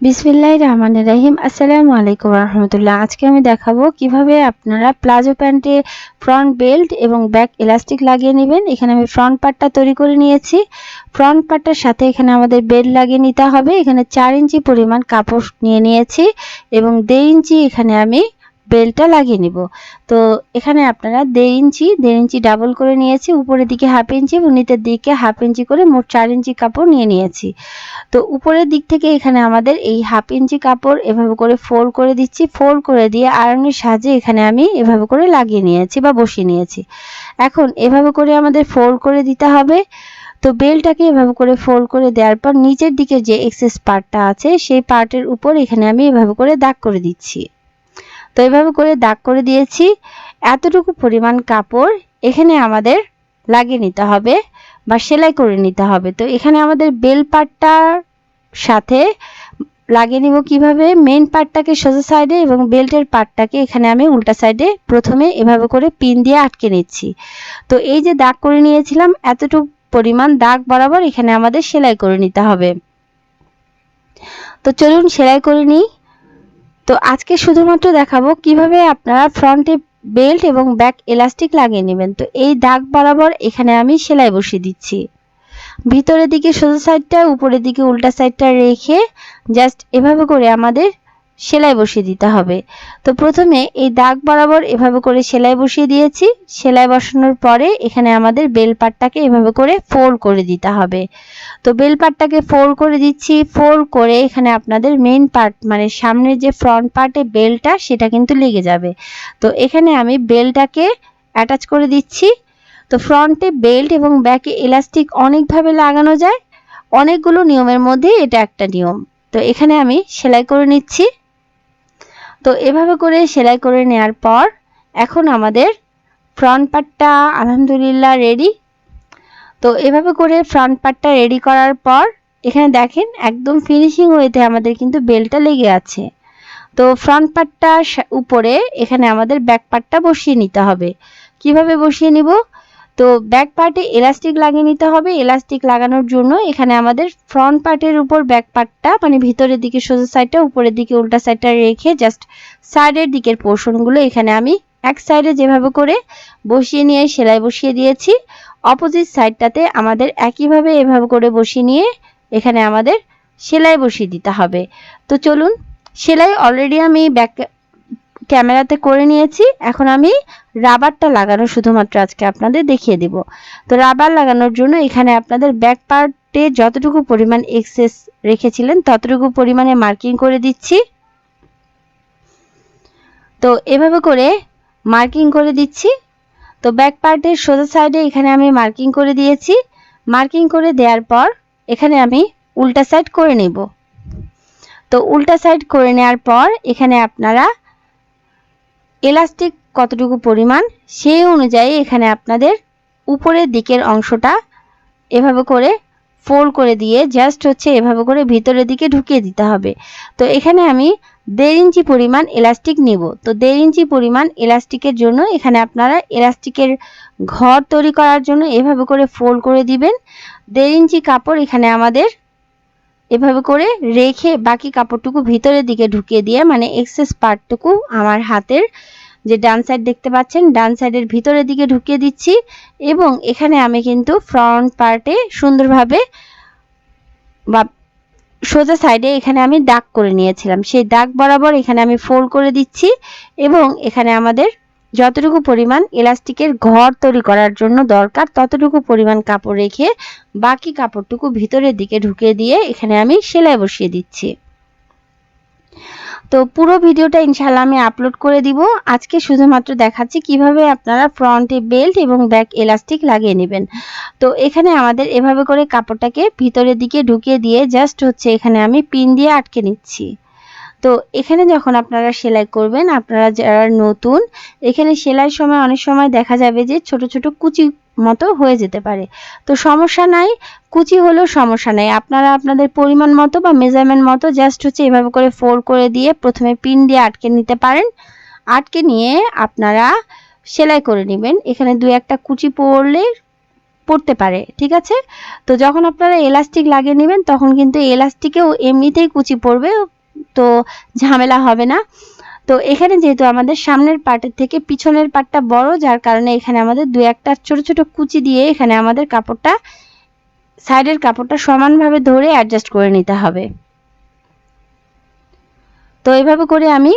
বিসমিল্লাহ রহমান রাহিম। আসসালামু আলাইকুম রহমতুল্লাহ। আজকে আমি দেখাবো কীভাবে আপনারা প্লাজো প্যান্টে ফ্রন্ট বেল্ট এবং ব্যাক ইলাস্টিক লাগিয়ে নেবেন। এখানে আমি ফ্রন্ট পার্টটা তৈরি করে নিয়েছি। ফ্রন্ট পার্টটার সাথে এখানে আমাদের বেল্ট লাগিয়ে নিতে হবে। এখানে চার ইঞ্চি পরিমাণ কাপড় নিয়ে নিয়েছি এবং দেড় ইঞ্চি এখানে আমি বেল্টটা লাগিয়ে নিব। তো এখানে আপনারা দেড় ইঞ্চি দেড় ইঞ্চি ডাবল করে নিয়েছি, উপরের দিকে হাফ ইঞ্চি এবং নিচের দিকে হাফ ইঞ্চি করে মোট চার ইঞ্চি কাপড় নিয়ে নিয়েছি। তো উপরের দিক থেকে এখানে আমাদের এই হাফ ইঞ্চি কাপড় এভাবে করে ফোল্ড করে দিচ্ছি ফোল্ড করে দিয়ে আয়রনের সাহায্যে এখানে আমি এভাবে করে লাগিয়ে নিয়েছি বা বসিয়ে নিয়েছি। এখন এভাবে করে আমাদের ফোল্ড করে দিতে হবে। তো বেলটাকে এভাবে করে ফোল্ড করে দেওয়ার পর নিচের দিকে যে এক্সেস পার্টটা আছে, সেই পার্টের উপর এখানে আমি এভাবে করে দাগ করে দিচ্ছি। তো এভাবে করে দাগ করে দিয়েছি। এতটুকু পরিমাণ কাপড় এখানে আমাদের লাগিয়ে নিতে হবে বা সেলাই করে নিতে হবে। তো এখানে আমাদের বেল পার্টটার সাথে লাগিয়ে নিব কীভাবে? মেন পার্টটাকে সোজা সাইডে এবং বেল্টের পার্টটাকে এখানে আমি উল্টা সাইডে প্রথমে এভাবে করে পিন দিয়ে আটকে নিচ্ছি। তো এই যে দাগ করে নিয়েছিলাম, এতটুকু পরিমাণ দাগ বরাবর এখানে আমাদের সেলাই করে নিতে হবে। তো চলুন সেলাই করে নিই। তো আজকে শুধুমাত্র দেখাবো কীভাবে আপনারা ফ্রন্টে বেল্ট এবং ব্যাক এলাস্টিক লাগিয়ে নেবেন। তো এই দাগ বরাবর এখানে আমি সেলাই বসিয়ে দিচ্ছি। ভিতরের দিকে সোজা সাইডটা উপরের দিকে উল্টা সাইডটা রেখে জাস্ট এভাবে করে আমাদের সেলাই বসিয়ে দিতে হবে। তো প্রথমে এই দাগ বরাবর এভাবে করে সেলাই বসিয়ে দিয়েছি। সেলাই বসানোর পরে এখানে আমাদের বেল পাটটাকে এভাবে করে ফোল্ড করে দিতে হবে। তো বেল পাটটাকে ফোল্ড করে দিচ্ছি। ফোল্ড করে এখানে আপনাদের মেন পার্ট মানে সামনের যে ফ্রন্ট পার্টে বেলটা, সেটা কিন্তু লেগে যাবে। তো এখানে আমি বেলটাকে অ্যাটাচ করে দিচ্ছি। তো ফ্রন্টে বেল্ট এবং ব্যাকে এলাস্টিক অনেকভাবে লাগানো যায়। অনেকগুলো নিয়মের মধ্যে এটা একটা নিয়ম। তো এখানে আমি সেলাই করে নিচ্ছি। তো এভাবে করে সেলাই করে নেওয়ার পর এখন আমাদের ফ্রন্ট পার্টটা আলহামদুলিল্লাহ রেডি তো এভাবে করে ফ্রন্ট পার্টটা রেডি করার পর এখানে দেখেন একদম ফিনিশিং ওয়েতে আমাদের কিন্তু বেলটা লেগে আছে। তো ফ্রন্ট পার্টটা উপরে এখানে আমাদের ব্যাক পার্টটা বসিয়ে নিতে হবে। কীভাবে বসিয়ে নিব? তো ব্যাক পার্টে এলাস্টিক লাগিয়ে নিতে হবে। এলাস্টিক লাগানোর জন্য এখানে আমাদের ফ্রন্ট পার্টের উপর ব্যাক পার্টটা মানে ভিতরের দিকে সোজা সাইডটা উপরের দিকে উল্টা সাইডটা রেখে জাস্ট সাইডের দিকের পোর্শনগুলো এখানে আমি এক সাইডে যেভাবে করে বসিয়ে নিয়ে, সেলাই বসিয়ে দিয়েছি। অপোজিট সাইডটাতে আমাদের একইভাবে এভাবে করে বসিয়ে নিয়ে এখানে আমাদের সেলাই বসিয়ে দিতে হবে। তো চলুন, সেলাই অলরেডি আমি ব্যাক ক্যামেরাতে করে নিয়েছি। এখন আমি রাবারটা লাগানো শুধুমাত্র আজকে আপনাদের দেখিয়ে দেব। তো রাবার লাগানোর জন্য এখানে আপনাদের ব্যাক পার্টে যতটুকু পরিমাণ এক্সেস রেখেছিলেন, ততটুকু পরিমাণে মার্কিং করে দিচ্ছি। তো এভাবে করে মার্কিং করে দিচ্ছি। তো ব্যাক পার্টের সোজা সাইডে এখানে আমি মার্কিং করে দিয়েছি। মার্কিং করে দেওয়ার পর এখানে আমি উল্টা সাইড করে নেব। তো উল্টা সাইড করে নেওয়ার পর এখানে আপনারা এলাস্টিক কতটুকু পরিমাণ, সেই অনুযায়ী এখানে আপনাদের উপরের দিকের অংশটা এভাবে করে ফোল্ড করে দিয়ে জাস্ট হচ্ছে এভাবে করে ভিতরের দিকে ঢুকিয়ে দিতে হবে। তো এখানে আমি দেড় ইঞ্চি পরিমাণ এলাস্টিক নিব। তো দেড় ইঞ্চি পরিমাণ এলাস্টিকের জন্য এখানে আপনারা এলাস্টিকের ঘর তৈরি করার জন্য এভাবে করে ফোল্ড করে দিবেন। দেড় ইঞ্চি কাপড় এখানে আমাদের এভাবে করে রেখে বাকি কাপড়টুকু ভিতরের দিকে ঢুকিয়ে দিয়ে মানে এক্সেস পার্টটুকু আমার হাতের যে ডান সাইড দেখতে পাচ্ছেন, ডান সাইডের ভিতরের দিকে ঢুকিয়ে দিচ্ছি এবং এখানে আমি কিন্তু ফ্রন্ট পার্টে সুন্দরভাবে বা সোজা সাইডে এখানে আমি দাগ করে নিয়েছিলাম। সেই দাগ বরাবর এখানে আমি ফোল্ড করে দিচ্ছি এবং এখানে আমাদের যতটুকু পরিমাণ এলাস্টিকের ঘর তৈরি করার জন্য দরকার, ততটুকু পরিমাণ কাপড় রেখে বাকি কাপড়টুকু ভিতরের দিকে ঢুকিয়ে দিয়ে এখানে আমি সেলাই বসিয়ে দিচ্ছি। তো পুরো ভিডিওটা ইনশাল্লাহ আমি আপলোড করে দিব। আজকে শুধুমাত্র দেখাচ্ছি কীভাবে আপনারা ফ্রন্টে বেল্ট এবং ব্যাক এলাস্টিক লাগিয়ে নেবেন। তো এখানে আমাদের এভাবে করে কাপড়টাকে ভিতরের দিকে ঢুকিয়ে দিয়ে জাস্ট হচ্ছে এখানে আমি পিন দিয়ে আটকে নিচ্ছি। তো এখানে যখন আপনারা সেলাই করবেন, আপনারা যারা নতুন, এখানে সেলাই সময় অনেক সময় দেখা যাবে যে ছোট ছোট কুচি মতো হয়ে যেতে পারে। তো সমস্যা নাই, কুচি হলেও সমস্যা নাই। আপনারা আপনাদের পরিমাণ মতো বা মেজারমেন্ট মতো জাস্ট হচ্ছে এভাবে করে ফোর করে দিয়ে প্রথমে পিন দিয়ে আটকে নিতে পারেন। আটকে নিয়ে আপনারা সেলাই করে নেবেন। এখানে দু একটা কুচি পড়লে পড়তে পারে, ঠিক আছে? তো যখন আপনারা এলাস্টিক লাগিয়ে নেবেন, তখন কিন্তু এলাস্টিকেও এমনিতেই কুচি পড়বে। তো ঝামেলা হবে না। তো এখানে যেহেতু আমাদের সামনের পার্টের থেকে পিছনের পার্টটা বড়, যার কারণে এখানে আমাদের দু একটা ছোট ছোট কুচি দিয়ে এখানে আমাদের কাপড়টা, সাইডের কাপড়টা সমানভাবে ধরে অ্যাডজাস্ট করে নিতে হবে। তো এইভাবে করে আমি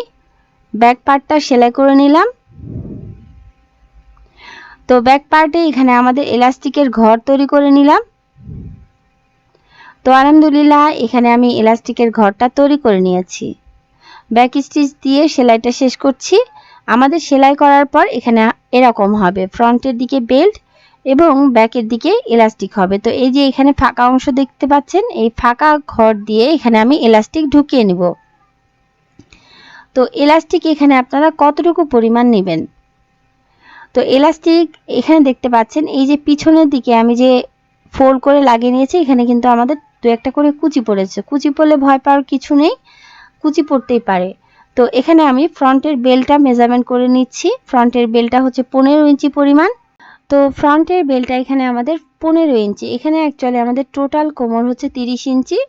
ব্যাক পার্টটা সেলাই করে নিলাম। তো ব্যাক পার্টে এখানে আমাদের এলাস্টিকের ঘর তৈরি করে নিলাম। তো আলহামদুলিল্লাহ, এখানে আমি এলাস্টিকের ঘরটা তৈরি করে নিয়েছি। ব্যাক স্টিচ দিয়ে সেলাইটা শেষ করছি। আমাদের সেলাই করার পর এখানে এরকম হবে, ফ্রন্টের দিকে বেল্ট এবং ব্যাকের দিকে এলাস্টিক হবে। তো এই যে এখানে ফাঁকা অংশ দেখতে পাচ্ছেন, এই ফাঁকা ঘর দিয়ে এখানে আমি এলাস্টিক ঢুকিয়ে নিব। তো এলাস্টিক এখানে আপনারা কতটুকু পরিমাণ নেবেন? তো এলাস্টিক এখানে দেখতে পাচ্ছেন, এই যে পিছনের দিকে আমি যে ফোল্ড করে লাগিয়ে নিয়েছি, এখানে কিন্তু আমাদের দু একটা করে কুচি পড়েছে। কুচি পড়লে ভয় পাওয়ার কিছু নেই, কুচি পড়তেই পারে। তো এখানে আমি ফ্রন্টের বেলটা মেজারমেন্ট করে নিচ্ছি। ফ্রন্টের বেলটা হচ্ছে পনেরো ইঞ্চি পরিমাণ। তো ফ্রন্টের বেলটা এখানে আমাদের পনেরো ইঞ্চি। এখানে অ্যাকচুয়ালি আমাদের টোটাল কোমর হচ্ছে তিরিশ ইঞ্চি।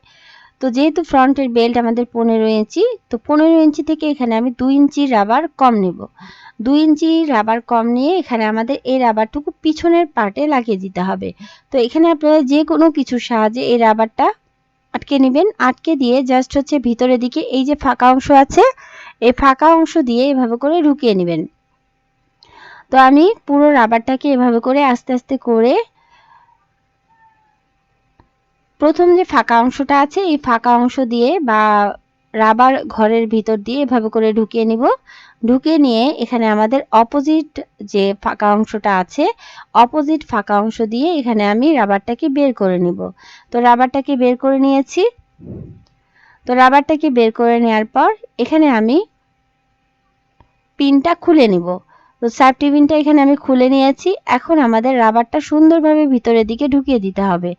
তো যেহেতু ফ্রন্টের বেল্ট আমাদের পনেরো ইঞ্চি, তো পনেরো ইঞ্চি থেকে এখানে আমি দুই ইঞ্চি রাবার কম নেব। দুই ইঞ্চি রাবার কম নিয়ে এখানে আমাদের এই রাবারটুকু পিছনের পার্টে লাগিয়ে দিতে হবে। তো এখানে আপনারা যে কোনো কিছুর সাহায্যে এই রাবারটা আটকে নেবেন। আটকে দিয়ে জাস্ট হচ্ছে ভিতরের দিকে এই যে ফাঁকা অংশ আছে, এই ফাঁকা অংশ দিয়ে এভাবে করে ঢুকিয়ে নেবেন। তো আমি পুরো রাবারটাকে এভাবে করে আস্তে আস্তে করে প্রথম যে ফাঁকা অংশটা আছে, এই ফাঁকা অংশ দিয়ে বা রাবার ঘরের ভিতর দিয়ে এভাবে করে ঢুকিয়ে নিব। ঢুকিয়ে নিয়ে এখানে আমাদের অপোজিট যে ফাঁকা অংশটা আছে অপোজিট ফাঁকা অংশ দিয়ে এখানে আমি রাবারটাকে বের করে নিব। তো রাবারটাকে বের করে নিয়েছি। তো রাবারটাকে বের করে নেওয়ার পর এখানে আমি পিনটা খুলে নিব। তো সাব টিফিনটা এখানে আমি খুলে নিয়েছি। এখন আমাদের রাবারটা সুন্দরভাবে ভিতরের দিকে ঢুকিয়ে দিতে হবে।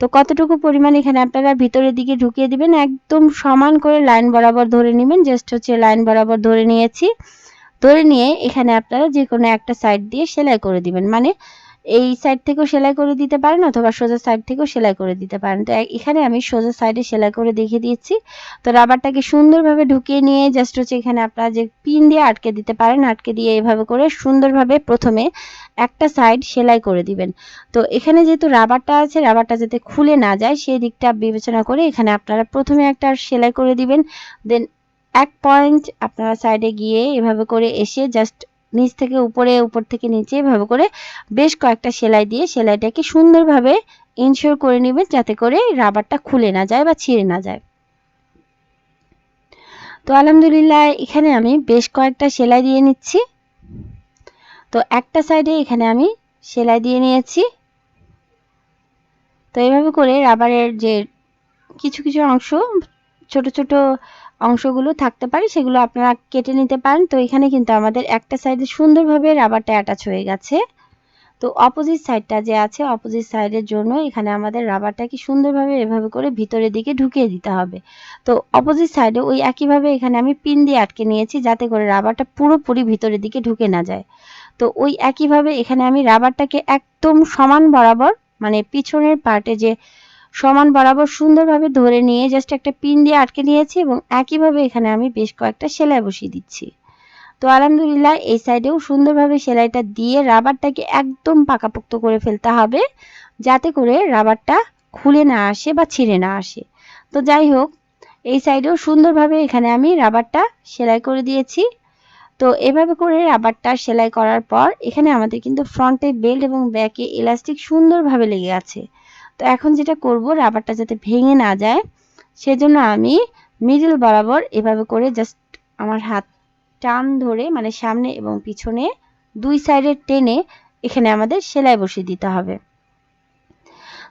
তো কতটুকু পরিমাণ এখানে আপনারা ভিতরের দিকে ঢুকিয়ে দিবেন, একদম সমান করে লাইন বরাবর ধরে নেবেন। জাস্ট হচ্ছে লাইন বরাবর ধরে নিয়েছি। ধরে নিয়ে এখানে আপনারা যে কোনো একটা সাইড দিয়ে সেলাই করে দিবেন। মানে এই সাইড থেকেও সেলাই করে দিতে পারেন অথবা সোজা সাইড থেকেও সেলাই করে দিতে পারেন। তো এখানে আমি সোজা সাইডে সেলাই করে দেখিয়ে দিয়েছি তো রাবারটাকে সুন্দরভাবে ঢুকিয়ে নিয়ে জাস্ট হচ্ছে এখানে আপনারা যে পিন দিয়ে আটকে দিতে পারেন, আটকে দিয়ে এভাবে করে সুন্দরভাবে প্রথমে একটা সাইড সেলাই করে দিবেন। তো এখানে যেহেতু রাবারটা আছে রাবারটা যাতে খুলে না যায়, সেই দিকটা বিবেচনা করে এখানে আপনারা প্রথমে একটা সেলাই করে দিবেন। দেন এক পয়েন্ট আপনারা সাইডে গিয়ে এভাবে করে এসে জাস্ট নিচ থেকে উপরে, উপর থেকে নিচে এভাবে করে বেশ কয়েকটা সেলাই দিয়ে সেলাইটাকে সুন্দরভাবে ইনশিওর করে নেবেন যাতে করে রাবারটা খুলে না যায় বা ছিঁড়ে না যায়। তো আলহামদুলিল্লাহ, এখানে আমি বেশ কয়েকটা সেলাই দিয়ে নিচ্ছি। তো একটা সাইডে এখানে আমি সেলাই দিয়ে নিয়েছি। তো এইভাবে করে রাবারের যে কিছু কিছু অংশ, ছোট ছোট অংশগুলো থাকতে পারে, সেগুলো আপনারা কেটে নিতে পারেন। তো এখানে কিন্তু আমাদের একটা সাইডে সুন্দরভাবে রাবারটা অ্যাটাচ হয়ে গেছে। তো অপোজিট সাইডটা যে আছে অপোজিট সাইডের জন্য এখানে আমাদের রাবারটাকে সুন্দরভাবে এভাবে করে ভিতরের দিকে ঢুকিয়ে দিতে হবে। তো অপোজিট সাইডে ওই একইভাবে এখানে আমি পিন দিয়ে আটকে নিয়েছি, যাতে করে রাবারটা পুরোপুরি ভিতরের দিকে ঢুকে না যায়। তো ওই একইভাবে এখানে আমি রাবারটাকে একদম সমান বরাবর মানে পিছনের পার্টে যে সমান বরাবর সুন্দরভাবে ধরে নিয়ে জাস্ট একটা পিন দিয়ে আটকে নিয়েছি এবং একইভাবে এখানে আমি বেশ কয়েকটা সেলাই বসিয়ে দিচ্ছি। তো আলহামদুলিল্লাহ এই সাইডেও সুন্দরভাবে সেলাইটা দিয়ে রাবারটাকে একদম পাকাপোক্ত করে ফেলতে হবে, যাতে করে রাবারটা খুলে না আসে বা ছিঁড়ে না আসে। তো যাই হোক, এই সাইডেও সুন্দরভাবে এখানে আমি রাবারটা সেলাই করে দিয়েছি। তো এভাবে করে রাবারটা সেলাই করার পর এখানে আমাদের কিন্তু ফ্রন্টে বেল্ট এবং ব্যাকে ইলাস্টিক সুন্দরভাবে লেগে আছে। তো এখন যেটা করব, রাবারটা যাতে ভেঙে না যায়, সেজন্য আমি মিডল বরাবর এভাবে করে জাস্ট আমার হাত টান ধরে মানে সামনে এবং পিছনে দুই সাইডে টেনে এখানে আমাদের সেলাই বসিয়ে দিতে হবে।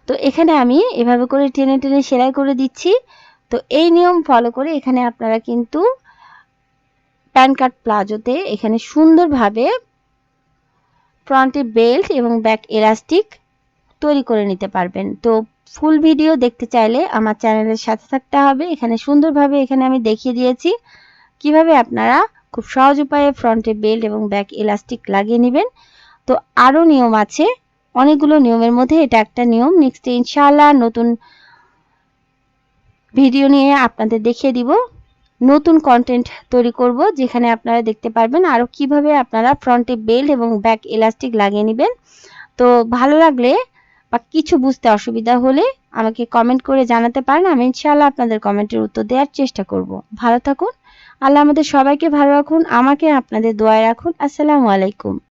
তো এখানে আমি এভাবে করে টেনে টেনে সেলাই করে দিচ্ছি। তো এই নিয়ম ফলো করে এখানে আপনারা কিন্তু প্যান কার্ড প্লাজোতে এখানে সুন্দরভাবে ফ্রন্টে বেল্ট এবং ব্যাক এলাস্টিক তৈরি করে নিতে পারবেন। তো ফুল ভিডিও দেখতে চাইলে আমার চ্যানেলের সাথে থাকতে হবে। এখানে সুন্দরভাবে এখানে আমি দেখিয়ে দিয়েছি কীভাবে আপনারা খুব সহজ উপায়ে ফ্রন্টে বেল্ট এবং ব্যাক এলাস্টিক লাগিয়ে নেবেন। তো আরও নিয়ম আছে। অনেকগুলো নিয়মের মধ্যে এটা একটা নিয়ম। নেক্সট ইনশাআল্লাহ নতুন ভিডিও নিয়ে আপনাদের দেখিয়ে দিব। নতুন কন্টেন্ট তৈরি করব, যেখানে আপনারা দেখতে পারবেন আরও কীভাবে আপনারা ফ্রন্টে বেল্ট এবং ব্যাক এলাস্টিক লাগিয়ে নেবেন। তো ভালো লাগলে বা কিছু বুঝতে অসুবিধা হলে আমাকে কমেন্ট করে জানাতে পারেন, আমি ইনশাআল্লাহ আপনাদের কমেন্টের উত্তর দেওয়ার চেষ্টা করব। ভালো থাকুন, আল্লাহ আমাদের সবাইকে ভালো রাখুন, আমাকে আপনাদের দোয়ায় রাখুন, আসসালামু আলাইকুম।